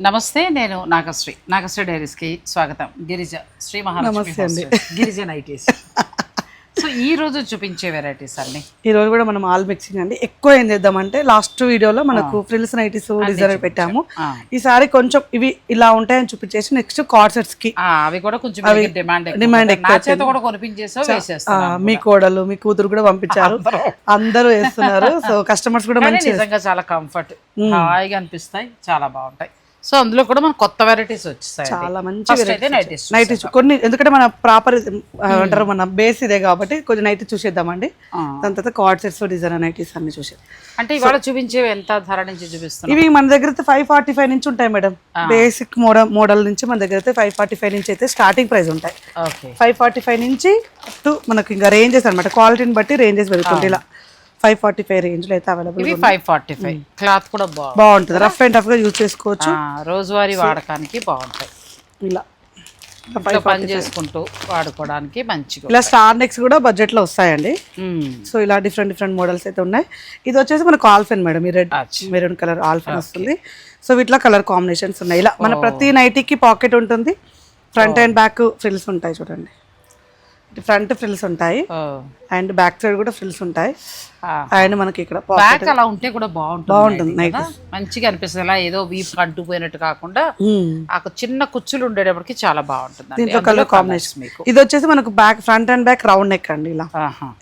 నమస్తే నేను నాగశ్రీ. నాగశ్రీ డైరీస్కి స్వాగతం. గిరిజ శ్రీ మహాలక్ష్మి. గిరిజ నైటీస్. సో ఈ రోజు చూపించే వెరైటీస్ అన్ని? ఈ రోజు కూడా మనం ఆల్ మిక్సింగ్ అండి. ఎక్కువ ఏం చేద్దామంటే లాస్ట్ వీడియోలో మనకు ఫ్రిల్స్ నైటీస్ డిజైన్ పెట్టాము. ఈసారి కొంచెం ఇవి ఇలా ఉంటాయని చూపించేసి నెక్స్ట్ కార్సెట్స్కి అవి కూడా కొంచెం డిమాండ్ ఎక్కువ మీ కోడలు మీ కూతురు కూడా పంపించారు. అందరూ. వేస్తున్నారు. సో కస్టమర్స్ కూడా మంచి చాలా కంఫర్ట్ హాయిగా అనిపిస్తాయి. చాలా బాగుంటాయి. సో అందులో కూడా మనకు కొత్త వెరైటీస్ వచ్చేసాయి చాలా మంచి నైటీస్ నైట్ కొన్ని ఎందుకంటే మన ప్రాపర్ అంటారు మన బేస్ ఇదే కాబట్టి కొంచెం నైట్ చూసేద్దామండి. దాని తర్వాత కార్డ్ సెట్స్ డిజైన్ నైటీస్ అన్ని చూసేది అంటే ఇవాళ చూపించేవి ఎంత ధర నుంచి చూపిస్తున్నాం ఇవి మన దగ్గర ఫైవ్ ఫార్టీ ఫైవ్ నుంచి ఉంటాయి మేడం. బేసిక్ మోడల్ మోడల్ నుంచి మన దగ్గర అయితే ఫైవ్ ఫార్టీ ఫైవ్ నుంచి అయితే స్టార్టింగ్ ప్రైస్ ఉంటాయి. ఫైవ్ ఫార్టీ ఫైవ్ నుంచి టు మనకు ఇంకా రేంజెస్ అనమాట క్వాలిటీని బట్టి రేంజెస్ పెరుగుతుంది ఇలా ఫైవ్ ఫార్టీ ఫైవ్ రేంజ్లో అయితే అవైలబుల్ ఇవి ఫైవ్ ఫార్టీ ఫైవ్. క్లాత్ కూడా బాగుంటుంది. రఫ్ అండ్ టఫ్గా యూజ్ చేసుకోవచ్చు. ఆ, రోజువారీ వాడకానికి బాగుంటాయి. ఇలా. పని చేసుకుంటూ వాడుకోవడానికి మంచిగా ఇలా స్టార్ నెక్స్ కూడా బడ్జెట్లో వస్తాయండి. మ్మ్. సో ఇలా డిఫరెంట్ డిఫరెంట్ మోడల్స్ అయితే ఉన్నాయి. ఇది వచ్చేసి మనకు ఆల్ఫెన్ మేడం. ఈ రెడ్. మెరూన్ కలర్ ఆల్ఫెన్ వస్తుంది. సో వీటిలో కలర్ కాంబినేషన్స్ ఉన్నాయి. ఇలా మన ప్రతి నైటీకి పాకెట్ ఉంటుంది. ఫ్రంట్ అండ్ బ్యాక్ ఫ్రిల్స్ ఉంటాయి చూడండి. ఫ్రంట్ ఫ్రిల్స్ ఉంటాయి. అండ్ బ్యాక్ సైడ్ కూడా ఫ్రిల్స్ ఉంటాయి. అండ్ మనకి ఇక్కడ బ్యాక్ అలా ఉంటే కూడా బాగుంటుంది బాగుంటుంది? మంచిగా అనిపిస్తుంది. అలా ఏదో వీప్ అంటుపోయినట్టు కాకుండా ఆ చిన్న కుచ్చులు ఉండేటప్పటికి చాలా బాగుంటుంది దీంట్లో కలర్ కాంబినేషన్ మీకు. ఇది వచ్చేసి మనకు back front and back round neck అండి ఇలా.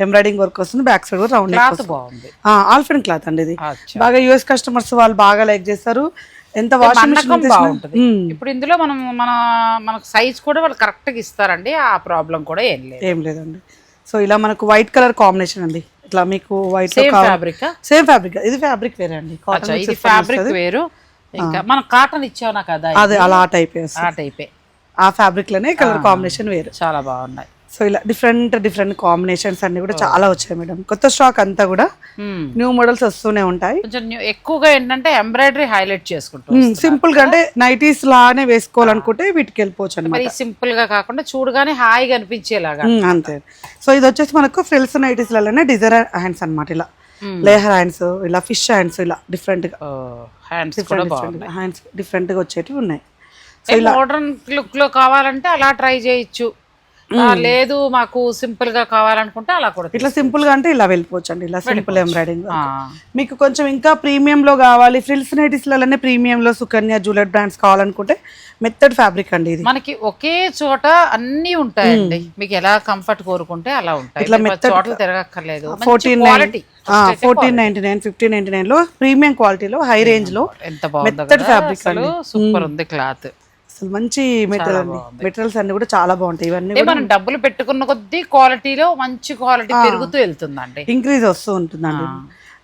ఎంబ్రాయిడింగ్ వర్క్ వస్తుంది బ్యాక్ సైడ్ కూడా రౌండ్ నెక్ బాగుంది. ఆల్ఫెన్ క్లాత్ అండి ఇది. బాగా యూఎస్ కస్టమర్స్ వాళ్ళు బాగా లైక్ చేస్తారు. ఎంత వాషింగ్ మన్నకం మిషన్ బాగుంటుంది. ఇప్పుడు ఇందులో మనం మన మనకు సైజ్ కూడా వాళ్ళు కరెక్ట్గా ఇస్తారండి. ఆ ప్రాబ్లం కూడా ఏం లేదు. ఏం లేదండి. సో ఇలా మనకు వైట్ కలర్ కాంబినేషన్ అండి. ఇట్లా మీకు వైట్ ఫ్యాబ్రిక్ సేమ్ ఫ్యాబ్రిక్ ఇది ఫ్యాబ్రిక్ వేరే అండి. కాటన్ ఇది ఫ్యాబ్రిక్ వేరు. ఇంకా మనం కాటన్ ఇచ్చావు నాకు కదా అదే అలా ఆ టైప్ ఆ టైపే ఆ ఫ్యాబ్రిక్లోనే కలర్ కాంబినేషన్ వేరు. చాలా బాగున్నాయి. సో ఇలా డిఫరెంట్ డిఫరెంట్ కాంబినేషన్స్ అన్ని కూడా చాలా వచ్చాయి మేడం కొత్త స్టాక్ అంతా కూడా. న్యూ మోడల్స్ వస్తూనే ఉంటాయి. ఎక్కువగా ఏంటంటే ఎంబ్రాయిడరీ హైలైట్ చేసుకుంటాం సింపుల్గా అంటే నైటీస్ లానే వేసుకోవాలనుకుంటే వీటికి వెళ్ళిపోవచ్చు అనమాట సింపుల్గా కాకుండా చూడగానే హాయిగా అనిపించేలాగా. అంతే. సో ఇది వచ్చేసి మనకు ఫ్రిల్స్ నైటీస్ లలోనే డిజైనర్ హ్యాండ్స్ అన్నమాట ఇలా. లేహర్ హ్యాండ్స్ ఇలా ఫిష్ హ్యాండ్స్ ఇలా డిఫరెంట్గా. హ్యాండ్స్ హ్యాండ్స్ డిఫరెంట్గా వచ్చేటివి ఉన్నాయి. మోడర్న్ లుక్లో కావాలంటే అలా ట్రై చేయొచ్చు. లేదు మాకు సింపుల్గా కావాలనుకుంటే అలా కూడా ఇట్లా సింపుల్గా అంటే ఇలా వెళ్ళిపోవచ్చు. అండి ఇలా సింపుల్ ఎంబ్రాయిడింగ్ మీకు కొంచెం ఇంకా ప్రీమియం లో కావాలి ఫ్రిల్స్ నైటీస్ లలోనే ప్రీమియం లో సుకన్య జ్యువెలరీ బ్రాండ్స్ కావాలనుకుంటే మెత్తడ్ ఫ్యాబ్రిక్ అండి ఇది. మనకి ఒకే చోట అన్ని ఉంటాయండి. మీకు ఎలా కంఫర్ట్ కోరుకుంటే అలా ఉంటాయి. ఇట్లా పది చోట్ల తిరగక్కర్లేదు. Fourteen quality fourteen ninety nine fifteen ninety నైన్లో ప్రీమియం క్వాలిటీలో హై రేంజ్లో ఎంత బాగుందో మెత్తడ్ ఫ్యాబ్రిక్ సూపర్ ఉంది క్లాత్. అసలు మంచి మెటీరియల్ అండి. మెటీరియల్స్ అన్ని కూడా చాలా బాగుంటాయి. ఇవన్నీ మనం డబ్బులు పెట్టుకున్న కొద్దీ క్వాలిటీలో మంచి క్వాలిటీ పెరుగుతూ వెళ్తుందండి. ఇంక్రీజ్ వస్తూ ఉంటుందండి.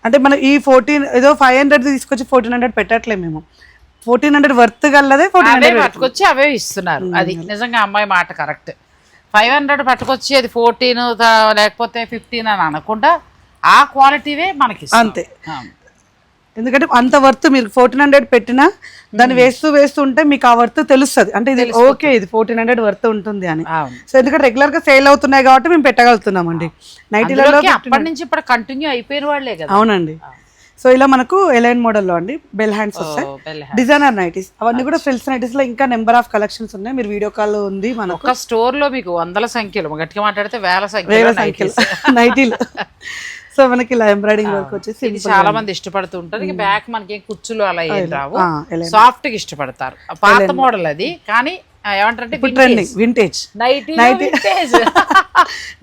అంటే మనం ఈ ఫోర్టీన్ ఏదో ఫైవ్ హండ్రెడ్ తీసుకొచ్చి ఫోర్టీన్ హండ్రెడ్ పెట్టట్లేదు మేము. ఫోర్టీన్ హండ్రెడ్ వర్త్ గల్లదే ఫోర్టీన్ అవే పట్టుకొచ్చి అవే ఇస్తున్నారు. అది నిజంగా అమ్మాయి మాట కరెక్ట్. ఫైవ్ హండ్రెడ్ పట్టుకొచ్చి అది ఫోర్టీన్ లేకపోతే ఫిఫ్టీన్ అని అనకుండా ఆ క్వాలిటీవే మనకి. అంతే. ఎందుకంటే అంత వర్త్ మీరు ఫోర్టీన్ హండ్రెడ్ పెట్టినా దాన్ని వేస్తూ వేస్తూ ఉంటే మీకు ఆ వర్త్ తెలుస్తుంది. అంటే ఇది ఓకే ఇది ఫోర్టీన్ హండ్రెడ్ వర్త్ ఉంటుంది అని. సో ఎందుకంటే రెగ్యులర్గా సేల్ అవుతున్నాయి కాబట్టి మేము పెట్టగలుగుతున్నామండి. నైటీలలో అందులోకి అప్పటి నుంచి ఇప్పుడు కంటిన్యూ అయిపోయిన వాళ్ళే కదా. అవునండి. సో ఇలా మనకు ఎలైన్ మోడల్లో అండి బెల్ హ్యాండ్స్ వస్తాయి. డిజైనర్ నైటీస్ అవన్నీ కూడా ఫ్రిల్స్ నైటీస్లో ఇంకా నెంబర్ ఆఫ్ కలెక్షన్స్ ఉన్నాయి. మీరు వీడియో కాల్ ఉంది ఒక స్టోర్లో మీకు వందల సంఖ్యలో. గట్టిగా మాట్లాడితే వేల వేల సంఖ్యలో. నైటీలు సో మనకి ఇలా ఎంబ్రాయిడింగ్ వర్క్ వచ్చేసి చాలా మంది ఇష్టపడుతూ ఉంటారు బ్యాక్ మనకి ఏం కుచ్చులు అలా ఏం రావు. సాఫ్ట్గా ఇష్టపడతారు. పాత మోడల్ అది. కానీ ఏమంటారంటే ట్రెండింగ్ వింటేజ్ నైటీ వింటేజ్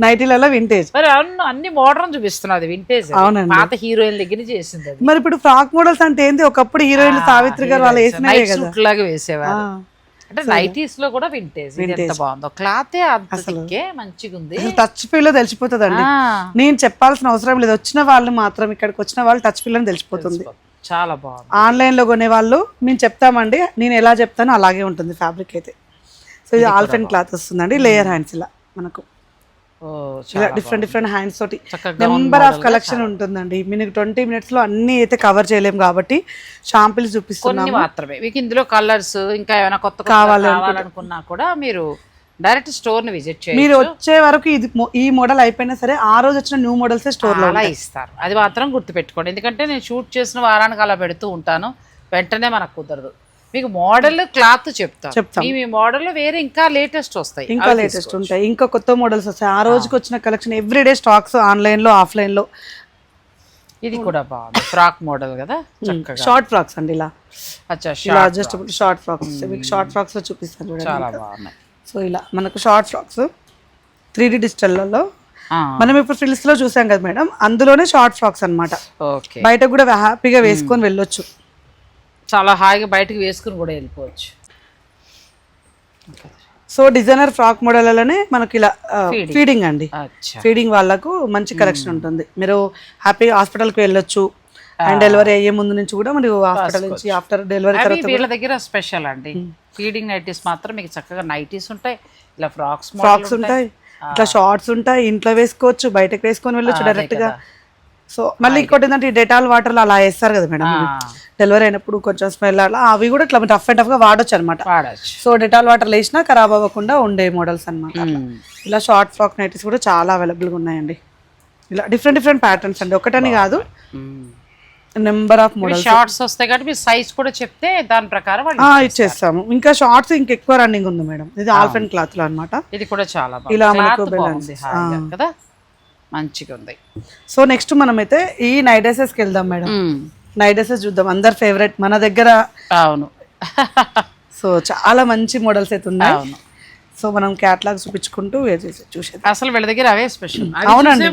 నైటీలలో వింటేజ్ మరి అన్ని మోడర్న్ చూపిస్తున్నది వింటేజ్ అవునండి. పాత హీరోయిన్ దగ్గర చేసింది మరి ఇప్పుడు ఫ్రాక్ మోడల్స్ అంటే ఏంది? ఒకప్పుడు హీరోయిన్లు సావిత్రి గారు వాళ్ళు సూట్ లాగా వేసేవారు. అంటే నైటీస్లో కూడా వింటేజ్ ఎంత బాగుందో. క్లాతే అంత తిక్కే మంచిగా ఉంది అసలు టచ్ ఫీల్లో తెలిసిపోతుందండి. ఆ, నేను చెప్పాల్సిన అవసరం లేదు. వచ్చిన వాళ్ళు మాత్రం ఇక్కడికి వచ్చిన వాళ్ళు టచ్ ఫీల్ అని తెలిసిపోతుంది. చాలా బాగుంది. ఆన్లైన్లో కొనే వాళ్ళు మేము చెప్తామండి. నేను ఎలా చెప్తానో అలాగే ఉంటుంది ఫ్యాబ్రిక్ అయితే. సో ఇది ఆల్ఫెన్ క్లాత్ వస్తుందండి. లేయర్ హ్యాండ్స్ ఇలా మనకు. డిఫరెంట్ డిఫరెంట్ హ్యాండ్స్ తోటి నెంబర్ ఆఫ్ కలెక్షన్ ఉంటుందండి. మీకు ట్వంటీ మినిట్స్లో అన్ని అయితే కవర్ చేయలేం కాబట్టి షాంపిల్స్ చూపిస్తున్నాం మాత్రమే. మీకు ఇందులో కలర్స్ ఇంకా ఏమైనా కొత్త కొత్త కావాలి కావాలనుకున్నా కూడా మీరు డైరెక్ట్ స్టోర్ని విజిట్ చేయండి మీరు వచ్చే వరకు ఇది ఈ మోడల్ అయిపోయినా సరే ఆ రోజు వచ్చిన న్యూ మోడల్స్ స్టోర్లో అలా ఇస్తారు. అది మాత్రం గుర్తుపెట్టుకోండి. ఎందుకంటే నేను షూట్ చేసిన వారానికి అలా పెడుతూ ఉంటాను. వెంటనే మనకు కుదరదు. మీకు మోడల్ క్లాత్ చెప్తా. చెప్తాం. మీ మోడల్ వేరే ఇంకా లేటెస్ట్ వస్తాయి. ఇంకా లేటెస్ట్ ఉంటాయి. ఇంకా కొత్త మోడల్స్ వస్తాయి. ఆ రోజుకి వచ్చిన కలెక్షన్ ఎవ్రీడే స్టాక్స్ ఆన్లైన్లో ఆఫ్లైన్లో ఇది కూడా బాగుంది. ఫ్రాక్ మోడల్ కదా? షార్ట్ ఫ్రాక్స్ అండి ఇలా. అచ్చా ఇలా షార్ట్ ఫ్రాక్స్ మీకు షార్ట్ ఫ్రాక్స్లో చూపిస్తాను చూడండి. చాలా బాగున్నాయి. సో ఇలా మనకు షార్ట్ ఫ్రాక్స్ త్రీ డి డిజిటల్లలో ఆ, మనం ఇప్పుడు ఫ్రిల్స్లో చూసాం కదా మేడం? అందులోనే షార్ట్ ఫ్రాక్స్ అన్నమాట. ఓకే. బయట కూడా హ్యాపీగా వేసుకొని వెళ్ళొచ్చు. చాలా హాయిగా బయటకు వేసుకుని కూడా వెళ్ళిపోవచ్చు. సో డిజైనర్ ఫ్రాక్ మోడల్లోనే మనకి ఇలా ఫీడింగ్ అండి. ఫీడింగ్ వాళ్ళకు మంచి కలెక్షన్ ఉంటుంది. మీరు హ్యాపీగా హాస్పిటల్కి వెళ్ళొచ్చు. అండ్ డెలివరీ అయ్యే ముందు నుంచి కూడా మీరు హాస్పిటల్ నుంచి ఆఫ్టర్ డెలివరీ తర్వాత వీళ్ళ దగ్గర స్పెషల్ అండి. ఫీడింగ్ నైటీస్ మాత్రం మీకు చక్కగా నైటీస్ ఉంటాయి. ఇలా ఫ్రాక్స్ ఫ్రాక్స్ ఉంటాయి. ఇట్లా షార్ట్స్ ఉంటాయి. ఇంట్లో వేసుకోవచ్చు. బయటకు వేసుకొని వెళ్ళొచ్చు డైరెక్ట్గా సో మళ్ళీ ఇంకోటి ఏంటంటే ఈ డెటాల్ వాటర్లో అలా వేస్తారు కదా మేడం. డెలివరీ అయినప్పుడు కొంచెం స్మెల్ అలా అవి కూడా ఇట్లా రఫ్ అండ్గా వాడొచ్చు అనమాట వాడచ్చు. సో డెటాల్ వాటర్ వేసినా ఖరాబ్ అవ్వకుండా ఉండే మోడల్స్ అన్నమాట. ఇలా షార్ట్ ఫ్రాక్ నైటీస్ కూడా చాలా అవైలబుల్గా ఉన్నాయండి. ఇలా డిఫరెంట్ డిఫరెంట్ ప్యాటర్న్స్ అండి. ఒకటని కాదు నెంబర్ ఆఫ్ మోడల్స్. షార్ట్స్ వస్తాయి కాబట్టి మీరు సైజ్ కూడా చెప్తే దాని ప్రకారం ఇచ్చేస్తాము. ఇంకా షార్ట్స్ ఇంకెక్కువ రన్నింగ్ ఉంది మేడం. ఇది ఆల్ఫెన్ క్లాత్లో అనమాట ఇది కూడా చాలా ఇలా మనకు కదా? మంచిగా ఉంది. సో నెక్స్ట్ మనమైతే ఈ నైట్ డ్రెస్సెస్కి వెళ్దాం మేడం. నైట్ డ్రెస్సెస్ చూద్దాం. అందరు ఫేవరెట్ మన దగ్గర అవును. సో చాలా మంచి మోడల్స్ అయితే ఉన్నాయి. అవును. సో మనం క్యాట్లాగ్ చూపించుకుంటూ చూసేది అసలు వీళ్ళ దగ్గర అవే స్పెషల్. అవునండి.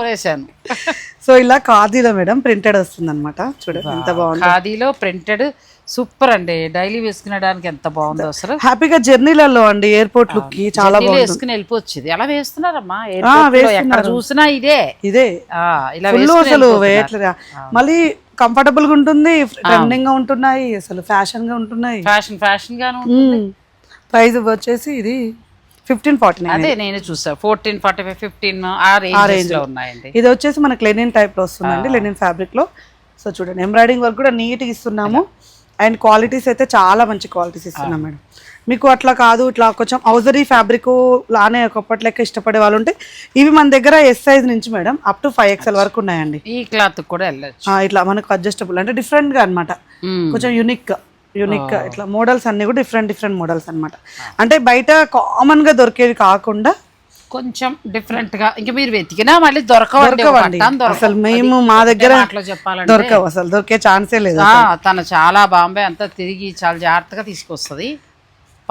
కొనేసాను సో ఇలా ఖాదీలో మేడం ప్రింటెడ్ వస్తుంది అనమాట చూడండి ఎంత బాగుంది. ఖాదీలో ప్రింటెడ్ సూపర్ అండి. డైలీ వేసుకునేడానికి ఎంత బాగుందో అసలు. హ్యాపీగా జర్నీలలో అండి ఎయిర్పోర్ట్ లుక్కి చాలా బాగుంది. వేసుకుని వెళ్ళిపోవచ్చు ఎలా వేస్తున్నారమ్మా? ఎక్కడ చూసినా ఇదే. ఇదే. ఆ, ఇలా అసలు. వేయట్లేదా. మళ్ళీ కంఫర్టబుల్గా ఉంటుంది ట్రెండింగ్గా ఉంటున్నాయి అసలు ఫ్యాషన్గా ఉంటున్నాయి. ఫ్యాషన్ ఫ్యాషన్ గాను ప్రైస్ వచ్చేసి ఇది ఫిఫ్టీన్ ఫార్టీ నైన్ అదే నేను చూసా. ఫోర్టీన్ ఫార్టీ ఫైవ్ ఫిఫ్టీన్ ఆ రేంజ్లో ఉన్నాయండి. ఇది వచ్చేసి మనకి లెనిన్ టైప్లో వస్తుందండి లెనిన్ ఫ్యాబ్రిక్లో. సో చూడండి ఎంబ్రాయిడింగ్ వర్క్ కూడా నీట్గా ఇస్తున్నాము. అండ్ క్వాలిటీస్ అయితే చాలా మంచి క్వాలిటీస్ ఇస్తున్నాం మేడం. మీకు అట్లా కాదు ఇట్లా కొంచెం ఔజరీ ఫ్యాబ్రిక్ లానే ఒకప్పటి లెక్క ఇష్టపడే వాళ్ళు ఉంటే ఇవి మన దగ్గర ఎస్ సైజ్ నుంచి madam up to five XL వరకు ఉన్నాయండి. ఈ క్లాత్ కూడా వెళ్ళచ్చు. ఇట్లా మనకు అడ్జస్టబుల్ అంటే డిఫరెంట్గా అనమాట కొంచెం యునిక్ యునిక్ ఇట్లా మోడల్స్ అన్ని కూడా డిఫరెంట్ డిఫరెంట్ మోడల్స్ అన్నమాట. అంటే బయట కామన్గా దొరికేవి కాకుండా కొంచెం డిఫరెంట్గా. ఇంకా మీరు వెతికినా మళ్ళీ దొరకవండి. అసలు మేము మా దగ్గర చెప్పాలంటే. దొరకవు. అసలు దొరికే ఛాన్సే లేదు తను చాలా బాంబే అంతా తిరిగి చాలా జాగ్రత్తగా తీసుకొస్తుంది.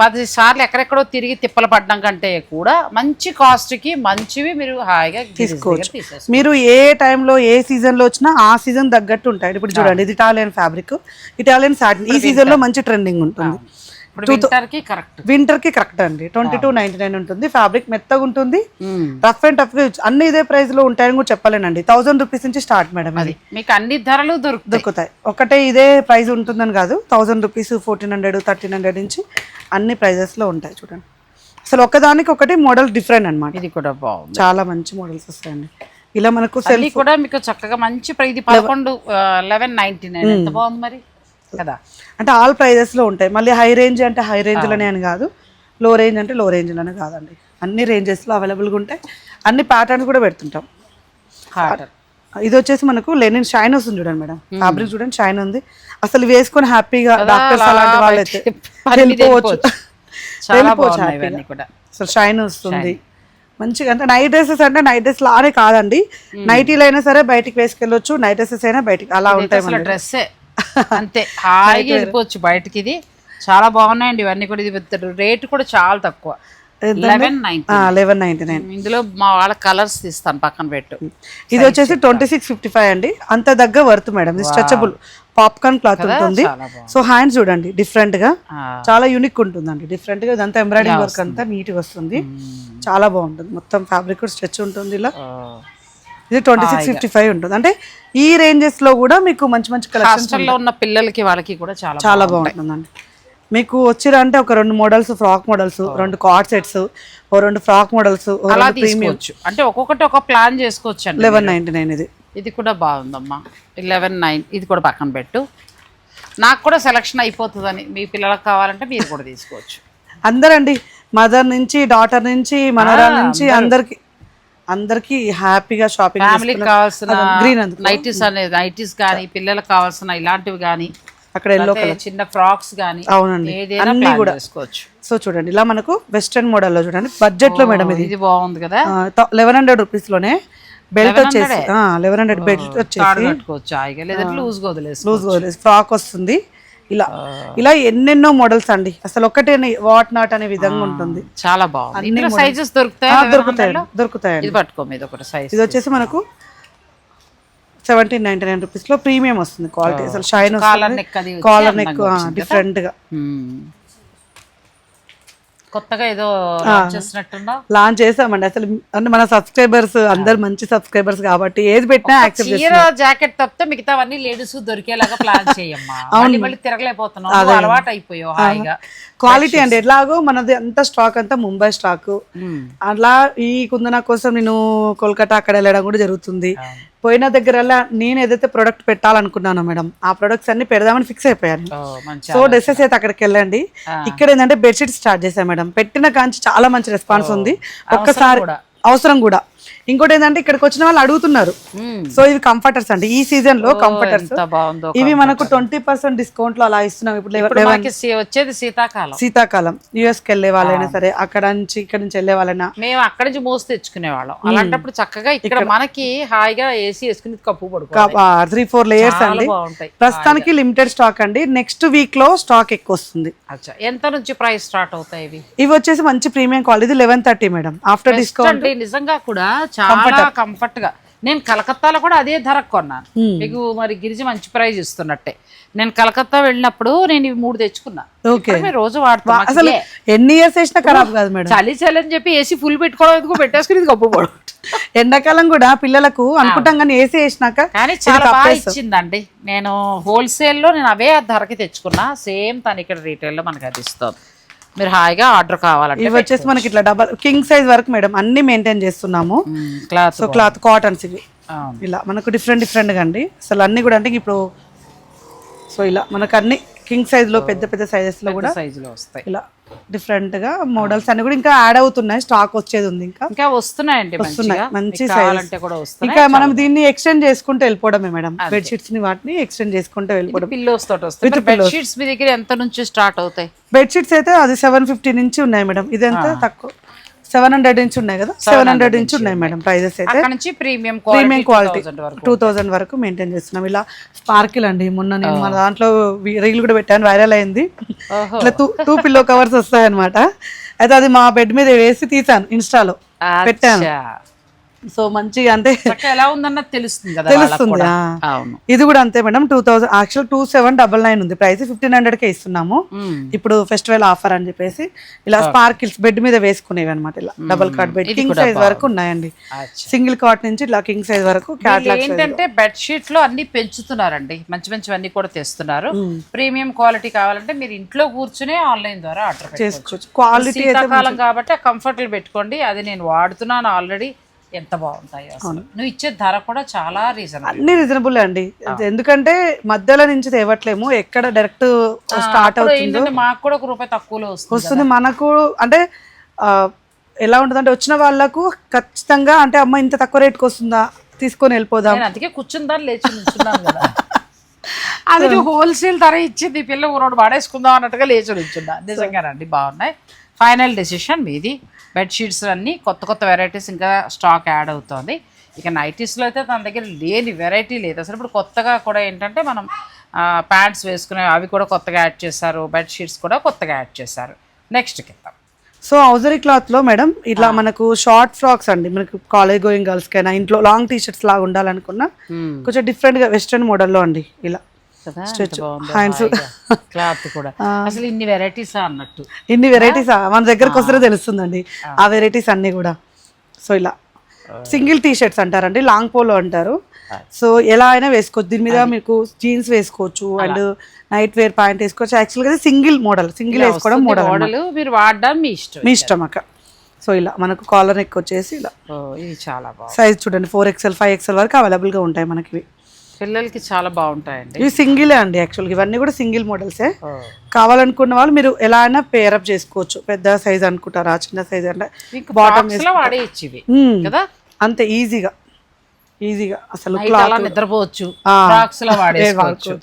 పది సార్లు ఎక్కడెక్కడో తిరిగి తిప్పలు పడడం కంటే కూడా మంచి కాస్ట్కి మంచివి మీరు హాయిగా తీసుకోవచ్చు. మీరు ఏ టైంలో ఏ సీజన్లో వచ్చినా ఆ సీజన్ తగ్గట్టు ఉంటాయి. ఇప్పుడు చూడండి ఇది ఇటాలియన్ ఫ్యాబ్రిక్ ఇటాలియన్ సాటిన్ ఈ సీజన్లో మంచి ట్రెండింగ్ ఉంటుంది. వింటర్కి కరెక్ట్ వింటర్కి కరెక్ట్ అండి. ట్వంటీ టూ నైన్టీ నైన్ ఉంటుంది. ఫ్యాబ్రిక్ మెత్తగా ఉంటుంది. రఫ్ అండ్ టఫ్ అన్ని ఇదే ప్రైస్లో ఉంటాయని కూడా చెప్పలేనండి. థౌసండ్ రూపీస్ నుంచి స్టార్ట్ మేడం అది మీకు అన్ని ధరలు దొరుకుతాయి. ఒకటే ఇదే ప్రైస్ ఉంటుందని కాదు. Thousand rupees fourteen hundred thirteen hundred నుంచి అన్ని ప్రైజెస్లో ఉంటాయి చూడండి. అసలు ఒకదానికి ఒకటి మోడల్ డిఫరెంట్ అన్నమాట. ఇది కూడా బాగుంది. చాలా మంచి మోడల్స్ వస్తాయండి. ఇలా మనకు సెల్ కూడా మీకు చక్కగా మంచి ఇది పదకొండు లెవెన్ నైన్టీ నైన్ ఎంత బాగుంది మరి? కదా. అంటే ఆల్ ప్రైజెస్లో ఉంటాయి. మళ్ళీ హై రేంజ్ అంటే హై రేంజ్లోనే అని కాదు. లో రేంజ్ అంటే లో రేంజ్లోనే కాదండి. అన్ని ranges లో అవైలబుల్గా ఉంటాయి. అన్ని ప్యాటర్న్స్ కూడా పెడుతుంటాం. ఇది వచ్చేసి మనకు లెనిన్ షైన్ వస్తుంది చూడండి మేడం. ఫ్యాబ్రిక్ చూడండి షైన్ ఉంది. అసలు వేసుకొని హ్యాపీగా డాక్టర్స్ అలాంటి వాళ్ళైతే వెళ్ళిపోవచ్చు. వెళ్ళిపోవచ్చు హ్యాపీగా. అసలు షైన్ వస్తుంది. మంచిగా అంటే నైట్ డ్రెస్సెస్ అంటే నైట్ డ్రెస్ లానే కాదండి. నైటీలు అయినా సరే బయటికి వేసుకెళ్ళొచ్చు. నైట్ డ్రెస్సెస్ అయినా బయటికి అలా ఉంటాయి డ్రెస్సే అంతే. హాయిగా వెళ్ళిపోవచ్చు బయటకి ఇది చాలా బాగున్నాయండి ఇవన్నీ కూడా. ఇది రేట్ కూడా చాలా తక్కువ. Eleven ninety nine. ఇందులో మా వాళ్ళ కలర్స్ తీస్తాను పక్కన పెట్టు. ఇది వచ్చేసి ట్వంటీ సిక్స్ ఫిఫ్టీ ఫైవ్ అండి. అంత దగ్గర వర్త్ మేడం. ఇది స్ట్రెచబుల్ పాప్కార్న్ క్లాత్ ఉంటుంది. సో హ్యాండ్స్ చూడండి డిఫరెంట్గా. చాలా యూనిక్ ఉంటుందండి. డిఫరెంట్గా ఇదంతా ఎంబ్రాయిడింగ్ వర్క్ అంతా నీట్గా వస్తుంది. చాలా బాగుంటుంది. మొత్తం ఫ్యాబ్రిక్ కూడా స్ట్రెచ్ ఉంటుంది ఇలా. ఇది ట్వంటీ సిక్స్ ఫిఫ్టీ ఫైవ్ ఉంటుంది. అంటే ఈ రేంజెస్లో కూడా మీకు మంచి మంచి కలెక్షన్ ఉన్న పిల్లలకి వాళ్ళకి కూడా చాలా చాలా బాగుంటుందండి. మీకు వచ్చిరంటే ఒక రెండు మోడల్స్ ఫ్రాక్ మోడల్స్ రెండు కార్డ్ సెట్స్ ఓ రెండు ఫ్రాక్ మోడల్స్ అలా తీసుకోవచ్చు. అంటే ఒక్కొక్కటి ఒక ప్లాన్ చేసుకోవచ్చు అండి లెవెన్ నైన్టీ నైన్ ఇది. ఇది కూడా బాగుందమ్మా. లెవెన్ నైన్ ఇది కూడా పక్కన పెట్టు. నాకు కూడా సెలక్షన్ అయిపోతుందని మీ పిల్లలకు కావాలంటే మీరు కూడా తీసుకోవచ్చు. అందరండి మదర్ నుంచి డాటర్ నుంచి మనరా నుంచి అందరికి అందరికి హ్యాపీగా షాపింగ్ ఫ్యామిలీకి కావాల్సిన గ్రీన్ నైటీస్ అనేది నైటీస్ కానీ పిల్లలకు కావాల్సిన ఇలాంటివి కానీ అక్కడ ఎల్లో లేకపోతే చిన్న ఫ్రాక్స్ గానీ అవునండి. అన్ని కూడా. చేసుకోవచ్చు. సో చూడండి ఇలా మనకు వెస్ట్రన్ మోడల్లో చూడండి. బడ్జెట్లో మేడం ఇది. ఇది బాగుంది కదా? లెవెన్ హండ్రెడ్ రూపీస్లోనే బెల్ట్ వచ్చేసి లెవెన్ హండ్రెడ్ బెల్ట్ వచ్చేసి. లూజ్ వదిలేసి ఫ్రాక్ వస్తుంది. ఇలా ఇలా ఎన్నెన్నో మోడల్స్ అండి. అసలు ఒకటే వాట్ నాట్ అనే విధంగా ఉంటుంది. చాలా బాగుంది. సైజెస్ దొరుకుతాయి ఇది పట్టుకో మీద ఒకటి సైజ్ ఇది వచ్చేసి మనకు సెవెంటీన్ నైన్టీ నైన్ రూపీస్లో ప్రీమియం వస్తుంది క్వాలిటీ అసలు షైన్ కాలర్ నెక్ కాలర్? డిఫరెంట్గా. కొత్తగా ఏదో లాంచ్ చేసామండి. అసలు అంటే మన సబ్స్క్రైబర్స్ అందరు మంచి సబ్స్క్రైబర్స్ కాబట్టి ఏది పెట్టినా యాక్సెప్ట్ జాకెట్ తప్పితే మిగతావన్నీ లేడీస్ దొరికేలాగా ప్లాన్ చేయమ్మా. మళ్ళీ మళ్ళీ తిరగలేకపోతున్నావు నువ్వు అలవాటు అయిపోయావు హాయిగా. క్వాలిటీ అండి. ఎట్లాగో మనది అంతా స్టాక్ అంతా ముంబై స్టాక్. అట్లా ఈ కుందన కోసం నేను కోల్కతా అక్కడ వెళ్ళడం కూడా జరుగుతుంది. పోయిన దగ్గరల్లా నేను ఏదైతే ప్రొడక్ట్ పెట్టాలనుకున్నానో మేడం ఆ ప్రొడక్ట్స్ అన్ని పెడదామని ఫిక్స్ అయిపోయాను. సో డ్రెస్సెస్ అయితే అక్కడికి వెళ్ళండి. ఇక్కడ ఏంటంటే బెడ్షీట్ స్టార్ట్ చేశాను మేడం. పెట్టిన కాంచి చాలా మంచి రెస్పాన్స్ ఉంది. ఒక్కసారి. అవసరం కూడా. ఇంకోటి ఏంటంటే ఇక్కడికి వచ్చిన వాళ్ళు అడుగుతున్నారు. సో ఇవి కంఫర్టర్స్ అండి. ఈ సీజన్లో కంఫర్టర్స్ ఇవి మనకు ట్వంటీ పర్సెంట్ డిస్కౌంట్లో అలా ఇస్తున్నాం. ఇప్పుడు వచ్చేది శీతాకాలం. శీతాకాలం. యుఎస్కి వెళ్ళే వాళ్ళైనా సరే అక్కడ నుంచి ఇక్కడ నుంచి వెళ్ళే వాళ్ళైనా. మేము అక్కడి నుంచి మోసి తెచ్చుకునే వాళ్ళం. అలాంటప్పుడు చక్కగా ఇక్కడ మనకి హాయిగా ఏసీ వేసుకుని కప్పు పడుకో త్రీ ఫోర్ లేయర్స్ అండి. ప్రస్తుతానికి లిమిటెడ్ స్టాక్ అండి. నెక్స్ట్ వీక్లో స్టాక్ ఎక్కువ వస్తుంది. అచ్చా. ఎంత నుంచి ప్రైస్ స్టార్ట్ అవుతాయి ఇవి? ఇవి వచ్చేసి మంచి premium quality eleven thirty madam after discount నిజంగా కూడా చాలా కంఫర్ట్గా నేను కలకత్తాలో కూడా అదే ధరకు కొన్నాను. మీకు మరి గిరిజ మంచి ప్రైస్ ఇస్తున్నట్టే. నేను కలకత్తా వెళ్ళినప్పుడు నేను ఇవి మూడు తెచ్చుకున్నా. ఓకే. రోజు వాడుతాం. మాకు అసలు. ఎన్ని ఇయర్స్ వేసినా ఖరాబ్ కాదు మేడం. చలి చలి అని చెప్పి ఏసీ ఫుల్ పెట్టుకోవడం ఎందుకు? పెట్టేసుకుని ఇది కప్పు పడు ఎండాకాలం కూడా పిల్లలకు అనుకుంటాం కానీ ఏసీ వేసినాక కానీ చాలా బాగా ఇచ్చిందండి. నేను హోల్సేల్లో నేను అవే ధరకి తెచ్చుకున్నా. సేమ్ తను ఇక్కడ రీటైల్లో మనకి అది ఇస్తుంది మీరు హాయిగా ఆర్డర్ కావాలంటే ఇవి వచ్చేసి మనకి ఇట్లా డబల్ కింగ్ సైజ్ వరకు మేడం అన్ని మెయింటైన్ చేస్తున్నాము. క్లాత్ సో క్లాత్ కాటన్స్ ఇవి. ఇలా మనకు డిఫరెంట్ డిఫరెంట్గా అండి. అసలు అన్ని కూడా అంటే ఇప్పుడు సో ఇలా మనకు అన్ని కింగ్ సైజ్లో పెద్ద పెద్ద సైజెస్లో కూడా సైజులో వస్తాయి. ఇలా డిఫరెంట్గా మోడల్స్ అన్ని కూడా ఇంకా యాడ్ అవుతున్నాయి. స్టాక్ వచ్చేది ఉంది ఇంకా. ఇంకా వస్తున్నాయండి మంచిగా. మంచి వస్తున్నాయి. ఇంకా మనం దీన్ని ఎక్స్టెండ్ చేసుకుంటూ వెళ్ళిపోవడమే మేడం. బెడ్షీట్స్ని వాటిని ఎక్స్టెండ్ చేసుకుంటూ వెళ్ళిపోవడం. పిల్లోస్ తోటి వస్తాయి. బెడ్ షీట్స్ మీ దగ్గర ఎంత నుంచి స్టార్ట్ అవుతాయి? బెడ్షీట్స్ అయితే అది సెవెన్ ఫిఫ్టీ నుంచి ఉన్నాయి మేడం. ఇదంతా? తక్కువ. సెవెన్ హండ్రెడ్ నుంచి ఉన్నాయి కదా? సెవెన్ హండ్రెడ్ నుంచి ఉన్నాయి మేడం ప్రైజెస్ అయితే. నుంచి premium premium quality two thousand వరకు. మెయింటైన్ చేస్తున్నాం. ఇలా స్పార్కిల్ అండి. మొన్న నేను మన దాంట్లో రీల్ కూడా పెట్టాను వైరల్ అయింది. ఇట్లా టూ టూ పిల్లో కవర్స్ వస్తాయి అనమాట అయితే అది మా బెడ్ మీద వేసి తీసాను ఇన్స్టాలో పెట్టాను. సో మంచిగా అంటే ఎలా ఉందన్నది తెలుస్తుంది కదా తెలుస్తుంది. అవును. ఇది కూడా అంతే madam two thousand actual two seven double nine ఉంది. ప్రైస్ ఫిఫ్టీన్ హండ్రెడ్కే ఇస్తున్నాము. మ్మ్. ఇప్పుడు ఫెస్టివల్ ఆఫర్ అని చెప్పేసి ఇలా స్పార్కిల్స్ బెడ్ మీద వేసుకునేవి అనమాట ఇలా. డబుల్ కార్డ్ బెడ్ కింగ్ సైజ్ వరకు ఉన్నాయండి. సింగిల్ కాట్ నుంచి ఇలా కింగ్ సైజ్ వరకు క్యాట్లాగ్ ఏంటంటే బెడ్ షీట్లో అన్ని పెంచుతున్నారండి. మంచి మంచివన్నీ కూడా తెస్తున్నారు. ప్రీమియం క్వాలిటీ కావాలంటే మీరు ఇంట్లో కూర్చునే ఆన్లైన్ ద్వారా ఆర్డర్ చేసుకోవచ్చు. క్వాలిటీ శీతాకాలం కాబట్టి కంఫర్టబుల్ పెట్టుకోండి. అది నేను వాడుతున్నాను ఆల్రెడీ ఎంత బాగుంటాయి అసలు. నువ్వు ఇచ్చే ధర కూడా చాలా రీజనబుల్ అన్ని రీజనబుల్ అండి. ఎందుకంటే మధ్యలో నుంచి తేవట్లేము ఎక్కడ డైరెక్ట్ స్టార్ట్ అవుతుందో. మాకు కూడా ఒక రూపాయి తక్కువలో వస్తుంది వస్తుంది మనకు అంటే ఎలా ఉంటుందంటే వచ్చిన వాళ్ళకు ఖచ్చితంగా అంటే అమ్మ ఇంత తక్కువ రేట్కి వస్తుందా తీసుకొని వెళ్ళిపోదాం. అందుకే కూర్చుందాన్ని లేచి కదా. అది హోల్సేల్ ధర ఇచ్చింది పిల్ల ఊరోడు వాడేసుకుందాం అన్నట్టుగా లేచి నిల్చున్నా. నిజంగానండి బాగున్నాయి. ఫైనల్ డెసిషన్ మీది. బెడ్షీట్స్ అన్నీ కొత్త కొత్త వెరైటీస్ ఇంకా స్టాక్ యాడ్ అవుతుంది. ఇక నైటీస్లో అయితే తన దగ్గర లేని వెరైటీ లేదు. అసలు ఇప్పుడు కొత్తగా కూడా ఏంటంటే మనం ప్యాంట్స్ వేసుకునే అవి కూడా కొత్తగా యాడ్ చేశారు. బెడ్షీట్స్ కూడా కొత్తగా యాడ్ చేశారు. నెక్స్ట్ కింద సో హౌజరీ క్లాత్లో మేడం ఇట్లా మనకు షార్ట్ ఫ్రాక్స్ అండి. మనకు కాలేజ్ గోయింగ్ గర్ల్స్ కైనా ఇంట్లో లాంగ్ టీ షర్ట్స్ లాగా ఉండాలనుకున్నా కొంచెం డిఫరెంట్గా వెస్ట్రన్ మోడల్లో అండి ఇలా. Hands. క్లాత్ కూడా. అసలు ఇన్ని వెరైటీస్ అన్నట్టు. ఇన్ని వెరైటీస్ మన దగ్గరకు వస్తే తెలుస్తుందండి. ఆ. వెరైటీస్ అన్ని కూడా. సో ఇలా. సింగిల్ టీ షర్ట్స్ అంటారండి లాంగ్ పోలో అంటారు. సో ఎలా అయినా వేసుకోవచ్చు. దీని మీద మీకు జీన్స్ వేసుకోవచ్చు అండ్ నైట్ వేర్ ప్యాంట్ వేసుకోవచ్చు. యాక్చువల్గా సింగిల్ మోడల్ సింగిల్ వేసుకోవడం మోడల్ మోడల్. మీరు వాడడం మీ ఇష్టం మీ ఇష్టం అక్క. సో ఇలా. మనకు కాలర్ నెక్ వచ్చేసి ఇలా. ఇది చాలా సైజ్ చూడండి ఫోర్ ఎక్స్ఎల్ ఫైవ్ ఎక్స్ఎల్ వరకు అవైలబుల్గా ఉంటాయి మనకి పిల్లలకి చాలా బాగుంటాయండి. ఇవి సింగిలే అండి యాక్చువల్గా. ఇవన్నీ కూడా సింగిల్ మోడల్సే. కావాలనుకున్న వాళ్ళు మీరు ఎలా అయినా పేరప్ చేసుకోవచ్చు. పెద్ద సైజ్ అనుకుంటారా చిన్న సైజ్ అంటే లో వాడేయచ్చు ఇవి. కదా? అంతే ఈజీగా ఈజీగా అసలు నిద్రపోవచ్చు. ఫ్రాక్స్లో వాడేసుకోవచ్చు.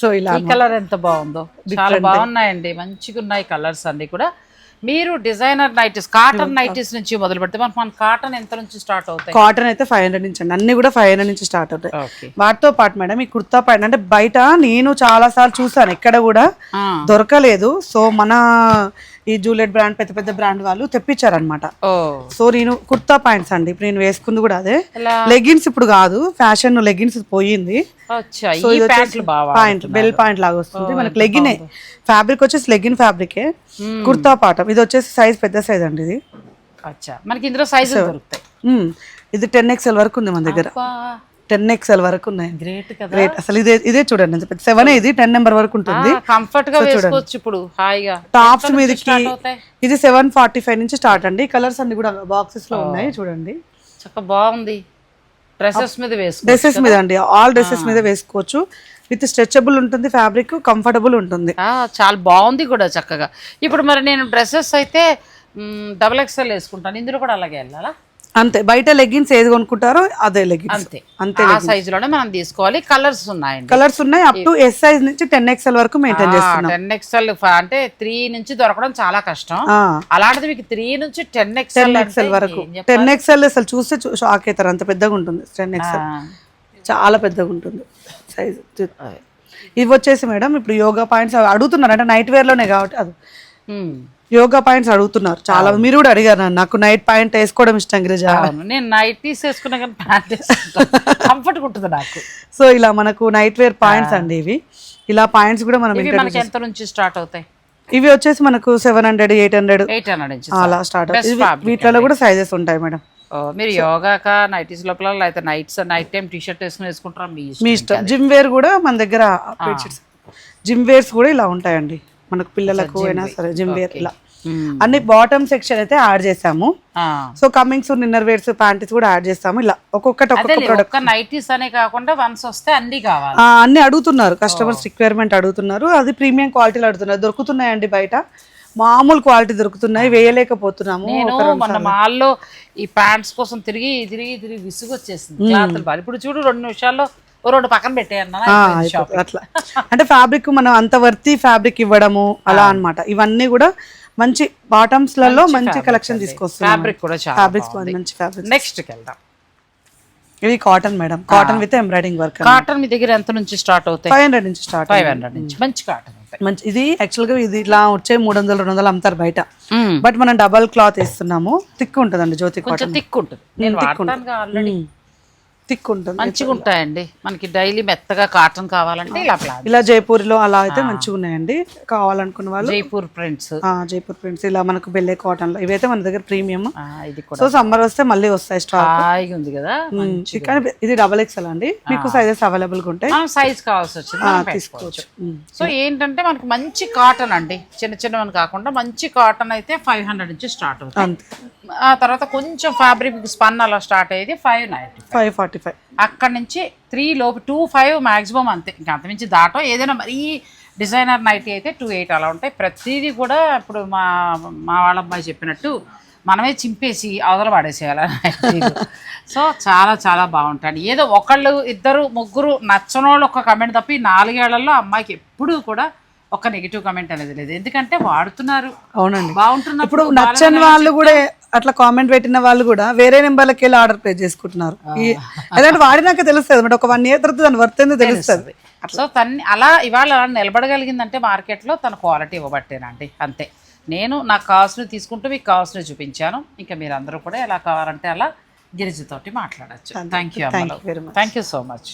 సో ఇలా కలర్ ఎంత బాగుందో. చాలా బాగున్నాయండి. మంచిగా ఉన్నాయి కలర్స్ అన్ని కూడా. మీరు డిజైనర్ నైటీస్ కాటన్ నైటీస్ నుంచి మొదలు పెడితే మన కాటన్ ఎంత నుంచి స్టార్ట్ అవుతాయి? కాటన్ అయితే ఫైవ్ హండ్రెడ్ నుంచి అండి. అన్ని కూడా ఫైవ్ హండ్రెడ్ నుంచి స్టార్ట్ అవుతాయి. వాటితో పాటు మేడం ఈ కుర్తా ప్యాంట్ అంటే బయట నేను చాలా సార్లు చూసాను ఎక్కడ కూడా దొరకలేదు. సో మన ఈ జూలెట్ బ్రాండ్ పెద్ద పెద్ద బ్రాండ్ వాళ్ళు తెప్పించారనమాట సో నేను కుర్తా ప్యాంట్స్ అండి ఇప్పుడు నేను వేసుకుంది కూడా అదే. లెగిన్స్ ఇప్పుడు కాదు ఫ్యాషన్ లెగిన్స్ పోయింది. బాగా పాయింట్ బెల్ పాయింట్ లాగా వస్తుంది. మనకి లెగినే ఫ్యాబ్రిక్ వచ్చేసి లెగిన్ ఫ్యాబ్రికే కుర్తా పాటం ఇది వచ్చేసి సైజ్ పెద్ద సైజ్ అండి ఇది. అచ్చా. మనకి ఇందులో సైజులు దొరుకుతాయి. మ్మ్. ఇది టెన్ ఎక్స్ఎల్ వరకు ఉంది మన దగ్గర. టెన్ ఎక్స్ఎల్ వరకు ఉన్నాయి. గ్రేట్ కదా. గ్రేట్ అసలు ఇదే ఇదే చూడండి. సెవెన్ ఇది టెన్ నెంబర్ వరకు ఉంటుంది. కంఫర్ట్గా వేసుకోవచ్చు ఇప్పుడు. హాయిగా. టాప్స్ మీదకి అవుతాయి. ఇది సెవెన్ ఫార్టీ ఫైవ్ నుంచి స్టార్ట్ అండి. కలర్స్ అన్ని కూడా బాక్సెస్లో ఉన్నాయి చూడండి. చక్క బాగుంది. డ్రెస్సెస్ మీద వేసుకో డ్రెస్సెస్ మీద అండి. ఆల్ డ్రెస్సెస్ మీద వేసుకోవచ్చు. విత్ స్ట్రెచబుల్ ఉంటుంది ఫ్యాబ్రిక్ కంఫర్టబుల్ ఉంటుంది. చాలా బాగుంది కూడా చక్కగా. ఇప్పుడు మరి నేను డ్రెస్సెస్ అయితే డబుల్ ఎక్స్ఎల్ వేసుకుంటాను. ఇందులో కూడా అలాగే వెళ్ళాలా? అంతే బయట లెగ్గిన్స్ ఏది కొనుక్కుంటారో అదే లెగ్గిన్స్ అంతే. అంతే ఆ సైజులోనే మనం తీసుకోవాలి. కలర్స్ ఉన్నాయండి. కలర్స్ ఉన్నాయి అప్ టు ఎస్ సైజ్ నుంచి టెన్ ఎక్స్ఎల్ వరకు మెయింటైన్ చేస్తున్నాం. టెన్ ఎక్స్ఎల్ అంటే త్రీ నుంచి దొరకడం చాలా కష్టం. అలాంటిది మీకు త్రీ నుంచి టెన్ ఎక్స్ఎల్ ఎక్స్ఎల్ వరకు. టెన్ ఎక్స్ఎల్ అసలు చూస్తే షాక్ అవుతారు. అంత పెద్దగా ఉంటుంది టెన్ ఎక్స్ఎల్ చాలా పెద్దగా ఉంటుంది. సైజ్ ఇవి వచ్చేసి మేడం ఇప్పుడు యోగా పాయింట్స్ అడుగుతున్నారు. అంటే నైట్ వేర్లోనే కాబట్టి అది. యోగా పాయింట్స్ అడుగుతున్నారు. చాలా మీరు కూడా అడిగారు. నాకు నైట్ పాయింట్ వేసుకోవడం ఇష్టం గిరిజ. నేను నైటీస్ వేసుకున్నా కానీ ప్యాంట్ కంఫర్ట్ ఉంటుంది నాకు. సో ఇలా మనకు నైట్ వేర్ పాయింట్స్ అండి ఇవి. ఇలా పాయింట్స్ కూడా మనం మనకి ఎంత నుంచి స్టార్ట్ అవుతాయి? ఇవి వచ్చేసి మనకు సెవెన్ హండ్రెడ్ ఎయిట్ హండ్రెడ్ అలా స్టార్ట్ వీటిలో కూడా సైజెస్ ఉంటాయి మేడం. మీరు యోగాకా నైటీస్ లోపల లేకపోతే nights night time T shirt వేసుకుని వేసుకుంటారా? మీ. మీ ఇష్టం. జిమ్ వేర్ కూడా మన దగ్గర జిమ్ వేర్స్ కూడా ఇలా ఉంటాయండి. మనకు పిల్లలకు అయినా సరే జిమ్ వేర్ ఇలా. మ్మ్. అన్ని బాటమ్ సెక్షన్ అయితే యాడ్ చేసాము. So coming soon inner wears panties కూడా యాడ్ చేస్తాము. ఇలా ఒక్కొక్కటి ఒక్కొక్క ఒక్క నైటీస్ అనే కాకుండా వన్స్ వస్తే అన్ని కావాలి. అన్ని అడుగుతున్నారు. కస్టమర్స్ రిక్వైర్మెంట్ అడుగుతున్నారు. అది ప్రీమియం క్వాలిటీలో అడుగుతున్నారు. దొరుకుతున్నాయండి బయట. మామూలు క్వాలిటీ దొరుకుతున్నాయి వేయలేకపోతున్నాము. నేను మొన్న మాల్లో ఈ ప్యాంట్స్ కోసం తిరిగి తిరిగి తిరిగి విసుగు వచ్చేసింది క్లాత్లు బాగా. ఇప్పుడు చూడు రెండు నిమిషాల్లో రెండు పక్కన పెట్టేయన్నా అట్లా. అంటే ఫ్యాబ్రిక్ మనం అంత వర్తి ఫ్యాబ్రిక్ ఇవ్వడము అలా అన్నమాట. ఇవన్నీ కూడా మంచి బాటమ్స్లలో మంచి కలెక్షన్ తీసుకొస్తున్నాం ఫ్యాబ్రిక్ కూడా చాలా ఫ్యాబ్రిక్స్ మంచి ఫ్యాబ్రిక్ నెక్స్ట్ వెళ్దాం. ఇవి cotton madam cotton with embroidering work cotton మీ దగ్గర ఎంత నుంచి స్టార్ట్ అవుతాయి? ఫైవ్ హండ్రెడ్ నుంచి స్టార్ట్ ఫైవ్ హండ్రెడ్ నుంచి. మంచి కాటన్ మంచి ఇది యాక్చువల్గా ఇది ఇట్లా వచ్చే మూడు వందలు రెండు వందలు అమ్ముతారు బయట. బట్ మనం డబల్ క్లాత్ ఇస్తున్నాము. థిక్ ఉంటుందండి జ్యోతి కాటన్ థిక్ ఉంటుంది. నేను వాడతాను ఆల్రెడీ థిక్ ఉంటుంది మంచిగా ఉంటాయండి మనకి డైలీ మెత్తగా కాటన్ కావాలంటే ఇలా ఇలా జైపూర్లో అలా అయితే మంచిగా ఉన్నాయండి కావాలనుకున్న వాళ్ళు జైపూర్ ప్రింట్స్. జైపూర్ ప్రింట్స్. ఇలా మనకు బెల్లే కాటన్లో ఇవైతే మన దగ్గర ప్రీమియం. ఇది కూడా సో సమ్మర్ వస్తే మళ్ళీ వస్తాయి స్టాక్. ఉంది కదా కానీ ఇది డబల్ ఎక్స్ఎల్ అండి. మీకు సైజెస్ అవైలబుల్గా ఉంటాయి సైజ్ కావాల్సి వచ్చింది పెట్టుకోవచ్చు. సో ఏంటంటే మనకి మంచి కాటన్ అండి. చిన్న చిన్నవని కాకుండా మంచి కాటన్ అయితే ఫైవ్ హండ్రెడ్ నుంచి స్టార్ట్ అవుతుంది అంతే. ఆ తర్వాత కొంచెం ఫ్యాబ్రిక్ స్పన్ అలా స్టార్ట్ అయ్యేది five ninety five forty five అక్కడ నుంచి త్రీ లోపు టూ ఫైవ్ మాక్సిమం అంతే. ఇంకా అంతమించి దాటో ఏదైనా మరీ డిజైనర్ నైటీ అయితే టూ ఎయిట్ అలా ఉంటాయి. ప్రతిదీ కూడా ఇప్పుడు మా మా వాళ్ళ అమ్మాయి చెప్పినట్టు మనమే చింపేసి అవతల పడేసేయాలి. సో చాలా చాలా బాగుంటాయి. ఏదో ఒకళ్ళు ఇద్దరు ముగ్గురు నచ్చనోళ్ళు ఒక కమెంట్ తప్ప నాలుగేళ్ళలో అమ్మాయికి ఎప్పుడూ కూడా ఒక నెగిటివ్ కమెంట్ అనేది లేదు. ఎందుకంటే వాడుతున్నారు. అవునండి. బాగుంటున్నప్పుడు ఇప్పుడు నచ్చని వాళ్ళు కూడా అట్లా కామెంట్ పెట్టిన వాళ్ళు కూడా వేరే నెంబర్లకి వెళ్ళి ఆర్డర్ ప్లేస్ చేసుకుంటున్నారు. ఎందుకంటే వాడినాక తెలుస్తుంది మేడం ఒక వన్ ఇయర్ తర్వాత దాని వర్త్ ఏందో తెలుస్తుంది. సో తన్ని అలా ఇవాళ అలా నిలబడగలిగిందంటే మార్కెట్లో తన క్వాలిటీ ఇవ్వబట్టేనండి. అంతే. నేను నాకు కావాల్సినవి తీసుకుంటూ మీకు కావాల్సినవి చూపించాను. ఇంకా మీరు అందరూ కూడా ఎలా కావాలంటే అలా గిరిజతోటి మాట్లాడచ్చు. Thank you. Thank you so much